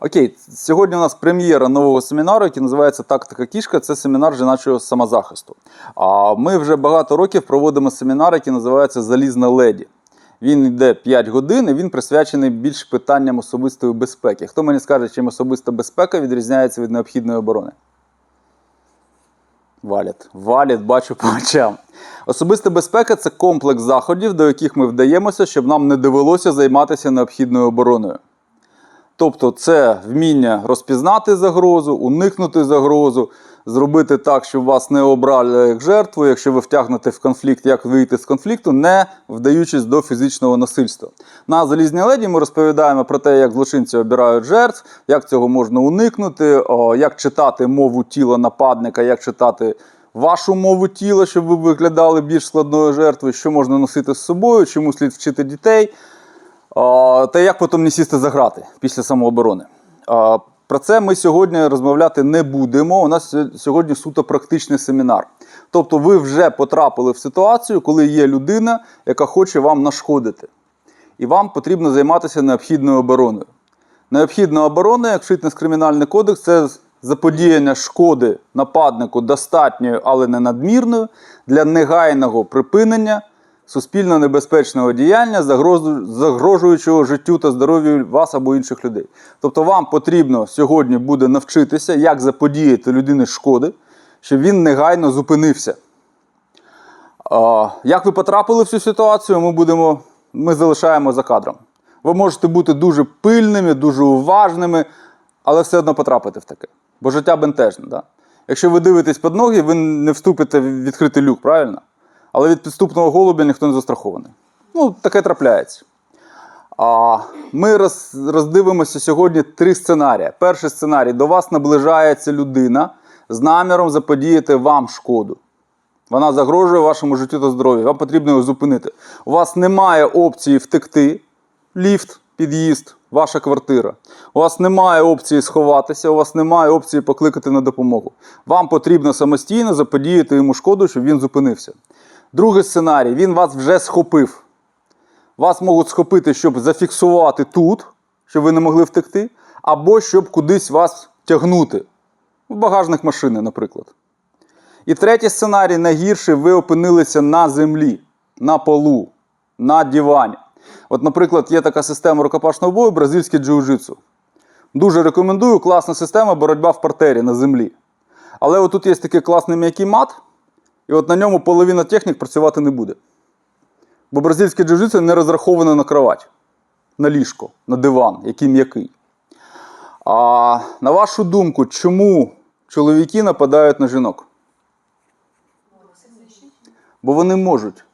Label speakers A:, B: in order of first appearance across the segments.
A: Окей, сьогодні у нас прем'єра нового семінару, який називається Тактика кішка. Це семінар жіночого самозахисту. А ми вже багато років проводимо семінар, який називається Залізна леді. Він йде 5 годин і він присвячений більш питанням особистої безпеки. Хто мені скаже, чим особиста безпека відрізняється від необхідної оборони? Валять. Валять, бачу по очам. Особиста безпека це комплекс заходів, до яких ми вдаємося, щоб нам не довелося займатися необхідною обороною. Тобто, це вміння розпізнати загрозу, уникнути загрозу, зробити так, щоб вас не обрали як жертву, якщо ви втягнете в конфлікт, як вийти з конфлікту, не вдаючись до фізичного насильства. На залізній леді ми розповідаємо про те, як злочинці обирають жертв, як цього можна уникнути, як читати мову тіла нападника, як читати вашу мову тіла, щоб ви виглядали більш складною жертвою, що можна носити з собою, чому слід вчити дітей. Та як потім не сісти за грати після самооборони. Про це ми сьогодні розмовляти не будемо. У нас сьогодні суто практичний семінар. Тобто, ви вже потрапили в ситуацію, коли є людина, яка хоче вам нашкодити. І вам потрібно займатися необхідною обороною. Необхідна оборона, як вчить нас кримінальний кодекс, це заподіяння шкоди нападнику достатньою, але не надмірною для негайного припинення суспільно небезпечного діяння, загрожуючого життю та здоров'ю вас або інших людей. Тобто вам потрібно сьогодні буде навчитися, як заподіяти людині шкоди, щоб він негайно зупинився. Як ви потрапили в цю ситуацію, ми, будемо, ми залишаємо за кадром. Ви можете бути дуже пильними, дуже уважними, але все одно потрапите в таке. Бо життя бентежне. Да? Якщо ви дивитесь під ноги, ви не вступите в відкритий люк, правильно? Але від підступного голубя ніхто не застрахований. Ну, таке трапляється. А ми роз, роздивимося сьогодні три сценарії. Перший сценарій: до вас наближається людина з наміром заподіяти вам шкоду. Вона загрожує вашому життю та здоров'ю. Вам потрібно його зупинити. У вас немає опції втекти, ліфт, під'їзд, ваша квартира. У вас немає опції сховатися, у вас немає опції покликати на допомогу. Вам потрібно самостійно заподіяти йому шкоду, щоб він зупинився. Другий сценарій: він вас вже схопив. Вас можуть схопити, щоб зафіксувати тут, щоб ви не могли втекти, або щоб кудись вас тягнути. В багажник машини, наприклад. І третій сценарій найгірший, ви опинилися на землі, на полу, на дивані. От, наприклад, є така система рукопашного бою бразильське джиу-джитсу. Дуже рекомендую, класна система боротьба в партері на землі. Але отут є такий класний м'який мат, і от на ньому половина технік працювати не буде. Бо бразильське джиу-джитсу не розраховане на кровать, на ліжко, на диван, який м'який. А на вашу думку, чому чоловіки нападають на жінок? Бо вони можуть.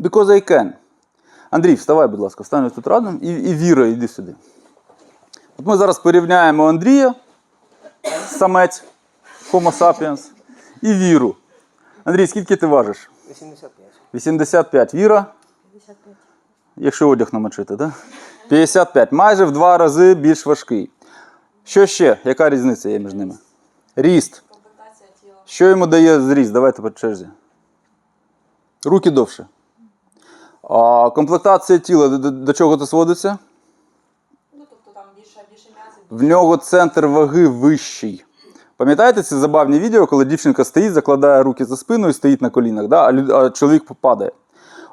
A: Because I can. Андрій, вставай, будь ласка, встань тут разом. І, і Віра, йди сюди. От ми зараз порівняємо Андрія, самець, Homo sapiens, і Віру. Андрій, скільки ти важиш?
B: 85.
A: 85. Віра?
C: 55.
A: Якщо одяг намочити, так? 55. Майже в два рази більш важкий. Що ще? Яка різниця є між ними? Ріст. Що йому дає зріст? Давайте по черзі. Руки довше. А комплектація тіла до, до- до чого це сводиться?
C: Ну, тобто там більше, більше м'язів.
A: В нього центр ваги вищий. Пам'ятаєте ці забавні відео, коли дівчинка стоїть, закладає руки за спину і стоїть на колінах, да? а, чоловік попадає?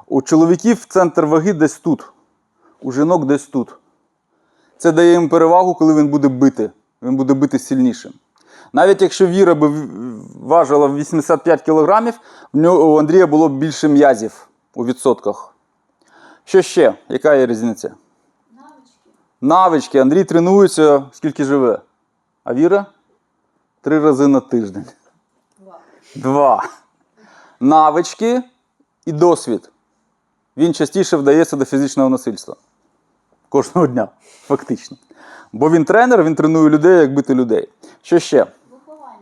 A: У чоловіків центр ваги десь тут, у жінок десь тут. Це дає їм перевагу, коли він буде бити. Він буде бити сильнішим. Навіть якщо Віра би важила 85 кілограмів, в нього у Андрія було б більше м'язів у відсотках. Що ще? Яка є різниця?
C: Навички.
A: Навички. Андрій тренується, скільки живе. А Віра? Три рази на тиждень.
C: Два.
A: Два. Навички і досвід. Він частіше вдається до фізичного насильства. Кожного дня, фактично. Бо він тренер, він тренує людей, як бити людей. Що ще?
C: Виховання.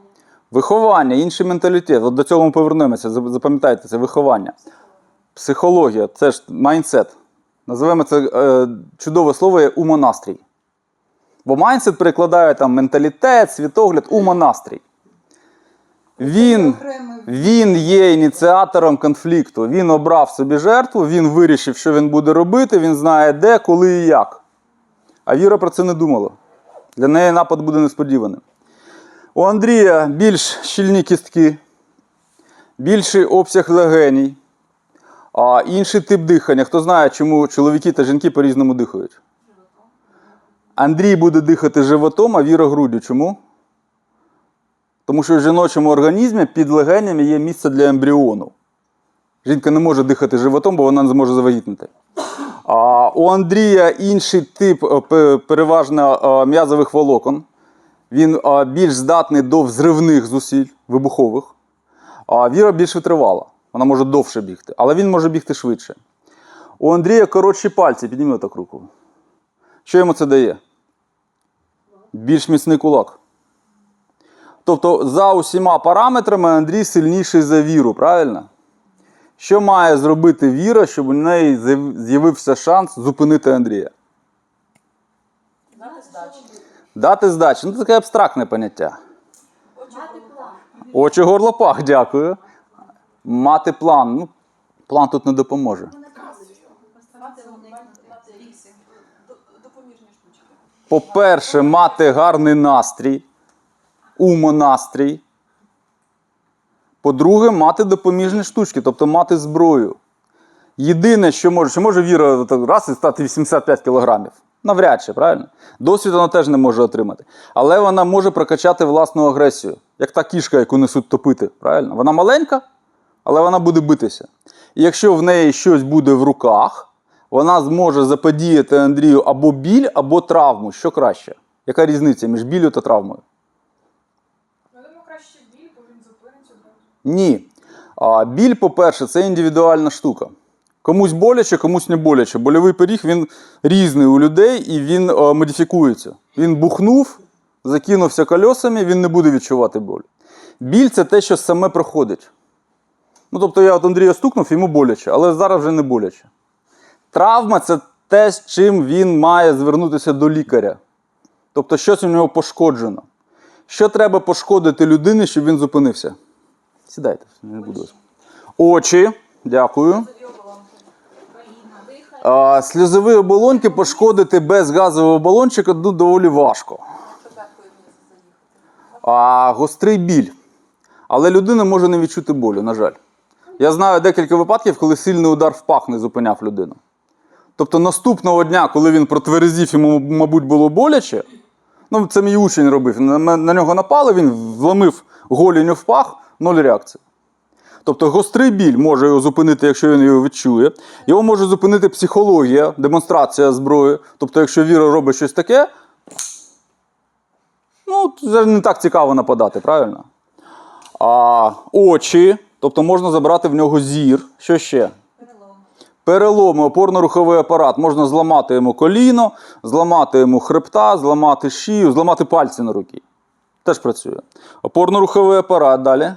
A: Виховання, інший менталітет. От до цього ми повернемося. Зап- Запам'ятайте, це виховання. Психологія це ж майндсет. Називаємо це е, чудове слово є умонастрій. Бо майндсет перекладає там менталітет, світогляд, умонастрій. Він, він є ініціатором конфлікту. Він обрав собі жертву, він вирішив, що він буде робити, він знає де, коли і як. А Віра про це не думала. Для неї напад буде несподіваним. У Андрія більш щільні кістки, більший обсяг легеній, інший тип дихання. Хто знає, чому чоловіки та жінки по-різному дихають? Андрій буде дихати животом, а Віра груддю. Чому? Тому що в жіночому організмі під легенями є місце для ембріону. Жінка не може дихати животом, бо вона не зможе завагітнити. А у Андрія інший тип е, переважно е, м'язових волокон. Він е, більш здатний до взривних зусиль, вибухових. А Віра більш витривала. Вона може довше бігти, але він може бігти швидше. У Андрія коротші пальці, підніми так руку. Що йому це дає? Більш міцний кулак. Тобто, за усіма параметрами Андрій сильніший за віру, правильно? Що має зробити Віра, щоб у неї з'явився шанс зупинити Андрія?
C: Дати здачі.
A: Дати. Ну, це таке абстрактне поняття. Очі горло пах, дякую. Мати план. Ну, план тут не допоможе.
C: Мати ріси. Допоміжні штучки.
A: По-перше, мати гарний настрій, умонастрій. По-друге, мати допоміжні штучки, тобто мати зброю. Єдине, що може, що може Віра раз і стати 85 кілограмів. Навряд чи, правильно? Досвід вона теж не може отримати. Але вона може прокачати власну агресію, як та кішка, яку несуть топити. Правильно? Вона маленька, але вона буде битися. І якщо в неї щось буде в руках, вона зможе заподіяти Андрію або біль, або травму. Що краще? Яка різниця між біллю та травмою?
B: Я думаю, краще біль, бо він зупиниться.
A: Ні. А, біль, по-перше, це індивідуальна штука. Комусь боляче, комусь не боляче. Больовий пиріг він різний у людей і він е, модифікується. Він бухнув, закинувся кольосами, він не буде відчувати боль. Біль це те, що саме проходить. Ну, тобто я от Андрія стукнув, йому боляче, але зараз вже не боляче. Травма це те, з чим він має звернутися до лікаря. Тобто, щось у нього пошкоджено. Що треба пошкодити людині, щоб він зупинився? Сідайте, не буду. Очі, дякую. А, сльозові оболонки пошкодити без газового балончика ну, доволі важко. А гострий біль. Але людина може не відчути болю, на жаль. Я знаю декілька випадків, коли сильний удар в пах не зупиняв людину. Тобто наступного дня, коли він протверезів, йому, мабуть, було боляче. Ну, це мій учень робив. На, на нього напали, він вломив голінню в пах, ноль реакції. Тобто гострий біль може його зупинити, якщо він його відчує. Його може зупинити психологія, демонстрація зброї. Тобто, якщо Віра робить щось таке, ну, це не так цікаво нападати, правильно? А, очі, тобто можна забрати в нього зір. Що ще?
C: Перелом.
A: Переломи, опорно-руховий апарат. Можна зламати йому коліно, зламати йому хребта, зламати шию, зламати пальці на руки. Теж працює. Опорно-руховий апарат далі.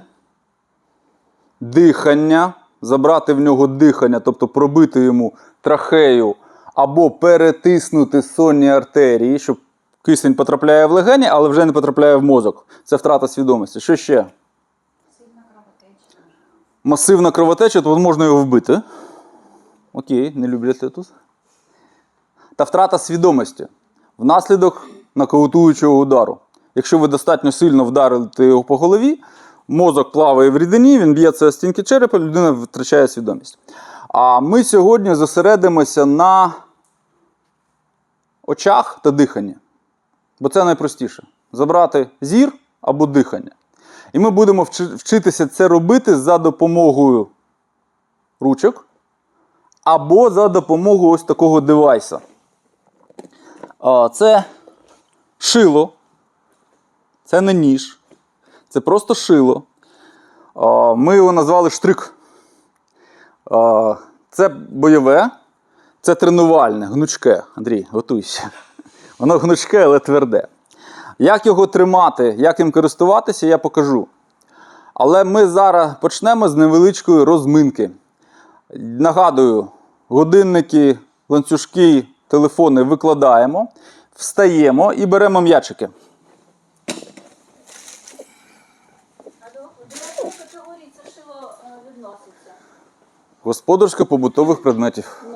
A: Дихання. Забрати в нього дихання, тобто пробити йому трахею або перетиснути сонні артерії, щоб кисень потрапляє в легені, але вже не потрапляє в мозок. Це втрата свідомості. Що ще?
C: Сильна кровотеча.
A: Масивна кровотеча, то можна його вбити. Окей, не люблять це тут. Та втрата свідомості внаслідок нокаутуючого удару. Якщо ви достатньо сильно вдарите його по голові, мозок плаває в рідині, він б'ється стінки черепа, людина втрачає свідомість. А ми сьогодні зосередимося на очах та диханні. Бо це найпростіше. Забрати зір або дихання. І ми будемо вчитися це робити за допомогою ручок або за допомогою ось такого девайса. Це шило. Це не ніж. Це просто шило. Ми його назвали штрик. Це бойове, це тренувальне, гнучке. Андрій, готуйся. Воно гнучке, але тверде. Як його тримати, як їм користуватися, я покажу. Але ми зараз почнемо з невеличкої розминки. Нагадую, годинники, ланцюжки, телефони викладаємо, встаємо і беремо м'ячики.
D: Е?
A: Господарсько-побутових предметів.